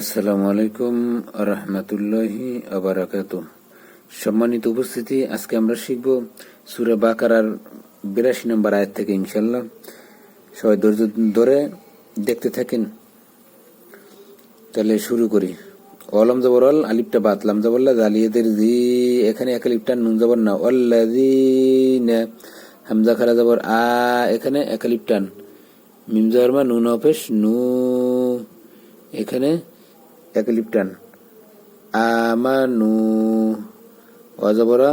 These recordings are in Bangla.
আসসালামু আলাইকুম রহমতুল্লাহি আবরাকাত সম্মানিত উপস্থিতি, আজকে আমরা শিখব সুরে বাকারার বিরাশি নম্বর আয়াত থেকে ইনশাল্লাহ সবাই ধৈর্য ধরে দেখতে থাকেন। তাহলে শুরু করি। অলম জবর অল আলিপটা বাতলাম জবল্লা জালিয়াদের জি, এখানে এক আলিপটা নুন জবর না। অল্লাদি হামজা খারা জবর আ, এখানে এক আলিপটান মিম জবর মা, নুন অপেশ নু। এখানে এক লিপটান। আমানু, অজবরা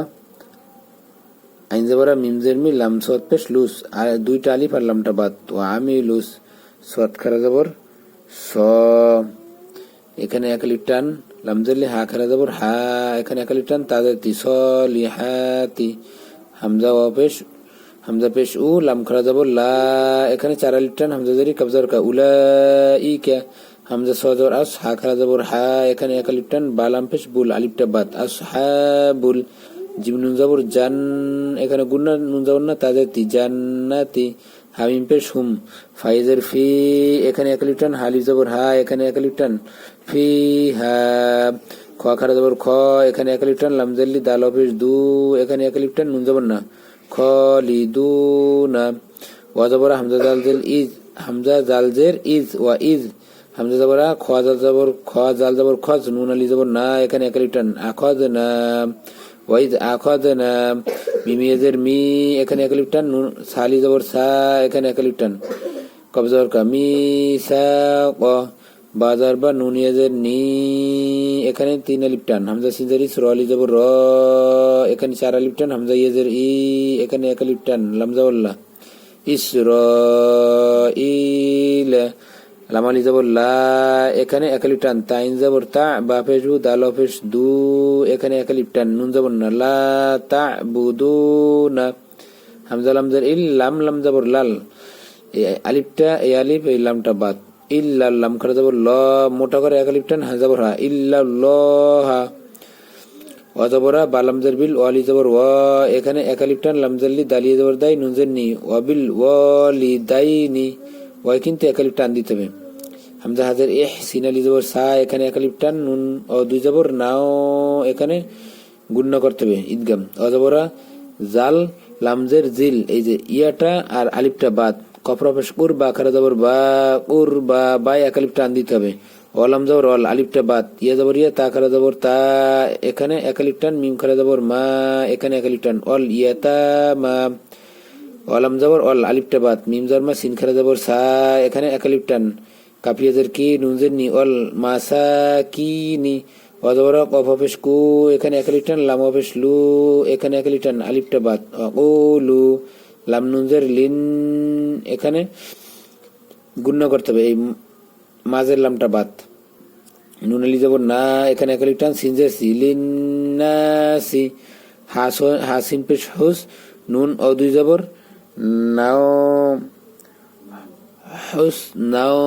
আইন জবরা মিমজের মি লাম সৎ পেশ লুস। আর দুইটা আলিফ আর লামটা বাদ। ও আমি লুস, সৎ খারা জবর, স, এখানে এক লিপটান লামজেরলি হা খারা জবর, হা, এখানে এক লিপটান তাদের তি স, লি হা তি, হামজা ও হামজা পেশ উ, লাম খারা জবর, লা, এখানে চার লিপটান, হামজা জরি, কবজার কা উলা ই কে হামজা সজর আস হা খারা জবর হা এখানে এক লিপটান বালাম পেশ বুল আলিপটা বাদ আস হা বুল জিম নুন জবর জান এখানে গুন্না নুন জবর না তাদের তি জান্নাতি হামিম পেশ হুম ফাইজের ফি এখানে এক লিপটান হালিফ জবর হা এখানে এক লিপটান ফি হা খ খারা জবর খ এখানে এক লিপটান লামজাল্লি দাল অফিস দু এখানে এক লিপটান নুন জবর না খ লি দু না ওয়া জবর হামজা জাল জেল ইজ হামজা জাল জের ইজ ওয়া ইজ হামজা জবরা খ জাল জবর খ জাল জবর খজ নুন আলি জবর, না, এখানে এক লিপটান আখজ না ওয়াইজ আখজ না মিমিয়াজের মি, এখানে এক লিপটান নুন সালি জবর, সা, এখানে এক লিপটান কবজর কা, মি, সা, ক বাজার বা নুনিয়াজের নি, এখানে তিন লিপটান হামজা সিজারি সুরালি জবর, র, এখানে চার লিপটান হামজা ইয়াজের ই, এখানে এক লিপটান লামজাউল্লাহ ইসর ইল লামালি জবর লা এখানে একালিপটান তাইন জবর তা বাফেস বু দাল অফেস দু এখানে একালিপটান নুন জবর না লা তা বুদু না হামজা লামজার ইল লাম লাম জবর লাল এই আলিফটা এই আলিফ এই লামটা বাদ ইল্লা লাম খারা জবর ল মোটা করে একালিপটান হা জবর হা ইল্লা ল হা অজবরা বালামজার বিল ওয়ালি জবর ওয়া এখানে একালিপটান লামজাল্লি দালিয়ে জবর দাই নুনজের নি ওয়াবিল ওয়ালি দাই নি ওয়াই কিন্তু একালিপ টান দিতে হবে হামজা হাজার এহ সিনালি জবর, সা, এখানে একালিপ টান, নুন ও দুই জবর, নাও, এখানে গুণ্য করতে হবে, ঈদগাম অজবরা জাল, লামজের, জিল, এই যে, ইয়াটা আর আলিপটা বাদ কফরফেশ উর বা, খারা জবর, বা, উর, বা, বাই একালিপ টান দিতে হবে অলাম জবর অল আলিপটা বাদ, ইয়া জবর, ইয়া, তা, খারা জবর, তা, এখানে একালিপ টান, মিম, খারা জবর, মা, এখানে একালিপ টান, অল, ইয়া, তা, মা অলাম জবর, অল আলিপটা বাদ, মিম জর্মা সিন, খারা জবর, সা, এখানে একালিপ টান কাপিয়াজের কি নুনজের নি অল মাসা কি নি অজবর কফ অফেস কু এখানে একালিপ টান লাম অফেস লু এখানে একালিপ টান আলিপটা বাদ ও লু লাম নুনজের লিন, এখানে গুণ্য করতে হবে, এই মাঝের লামটা বাদ। নুন আলি যাব না, এখানে একালিপ টান সিনজের সি, লিন না সি, হাস হাসিন পেশ হুস, নুন ও দুই জবর, নাও হুস, নাও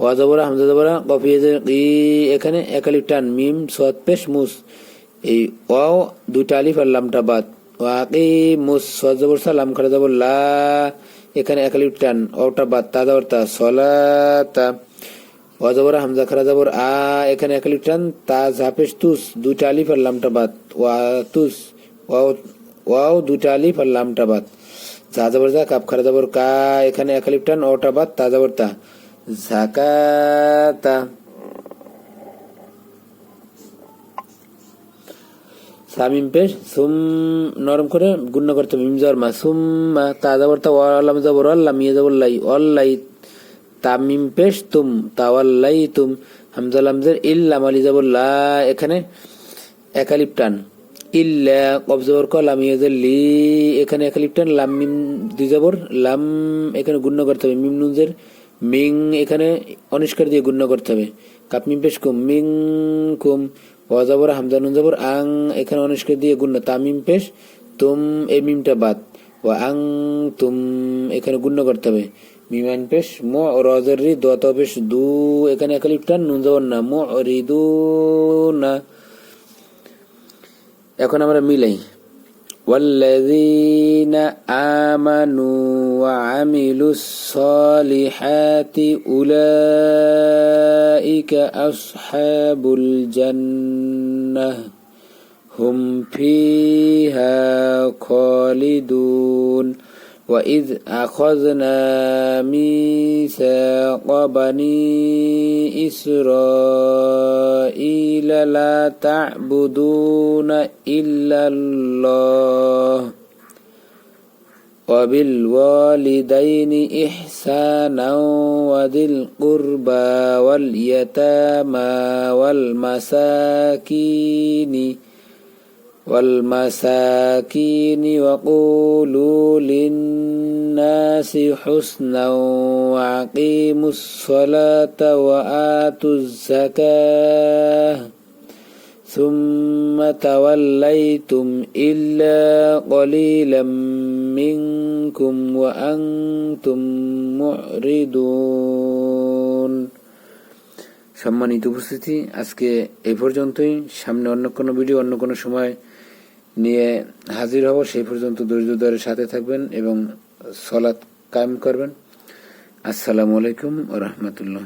ওয়া জবরা হামজা জবরা কফিয়ে ই, এখানে একালিপ টান, মিম, সোয়াদ, পেশ, মুস। এই ওয়াও দুইটা আলিফ আর লামটা বাদ। ওয়াকি মুস সোয়াদ জবর সা, লাম খারা লা। এখানে একালিপ টান ওটা বাদ, তা জবর তা, সলাতা। ওয়া জবরা হামজা খারা জবর আ, এখানে একালিপ টান, তা ঝাপেশ তুস, দুইটা আলিফ আর লামটা বাদ। ওয়া, তুস, ওয়াও ওয়াও দুইটা আলিফ আর লামটা বাদ। যা জবর যা কাপ খারা জবর কা, এখানে একালিপ টান ওটা বাদ, তা জবর তা। ঝাকাতা সামিম পেশ সুম নরম করে গুণ্য করতে মিম জবর মা সুম মা তা জবর তা ওয়ালাম জবর আল্লাহ মিয়া জবর লাই অল্লাই তামিম পেশ তুম তাওয়াল্লাই তুম হামজা লামজের ইল্লাম আলি জবর লা এখানে একালিপ টান ইল্লা কব জবর ক লাম লি এখানে একালিপ টান লাম মিম দুই জবর লাম এখানে গুণ্য করতে হবে মিম নুনজের মিং এখানে অনিষ্কার দিয়ে গুণ্য করতে হবে। কাপ মিম পেশ কুম, মিং কুম ওয়াজাবর হামজা নুন জবর, আং এখানে অনিষ্কার দিয়ে গুণ্য। তামিম পেশ, তুম এই মিমটা বাদ। ও আং তুম এখানে গুণ্য করতে হবে। মিমান পেশ, মো রজর রি দত পেশ, দু এখানে একালিপ টান, নুন জবর না, মো রিদু না। এখন আমরা মিলাই। والذين آمنوا وعملوا الصالحات أولئك أصحاب الجنة هم فيها خالدون. وإذ أخذنا ميثاق بني إسرائيل لا تعبدون إلا الله. وبالوالدين إحسانا وذي القربى واليتامى والمساكين والمساكين وقولوا للناس حسنا وأقيموا الصلاة وآتوا الزكاة. ثم توليتم إلا قليلا منكم وأنتم معرضون সম্মানিত উপস্থিতি আজকে এই পর্যন্তই সামনে অন্য কোনো ভিডিও অন্য কোনো সময় নিয়ে হাজির হব সেই পর্যন্ত ধৈর্য ধরে সাথে থাকবেন এবং সলাৎ কায়েম করবেন আসসালামু আলাইকুম ও রহমতুল্লাহ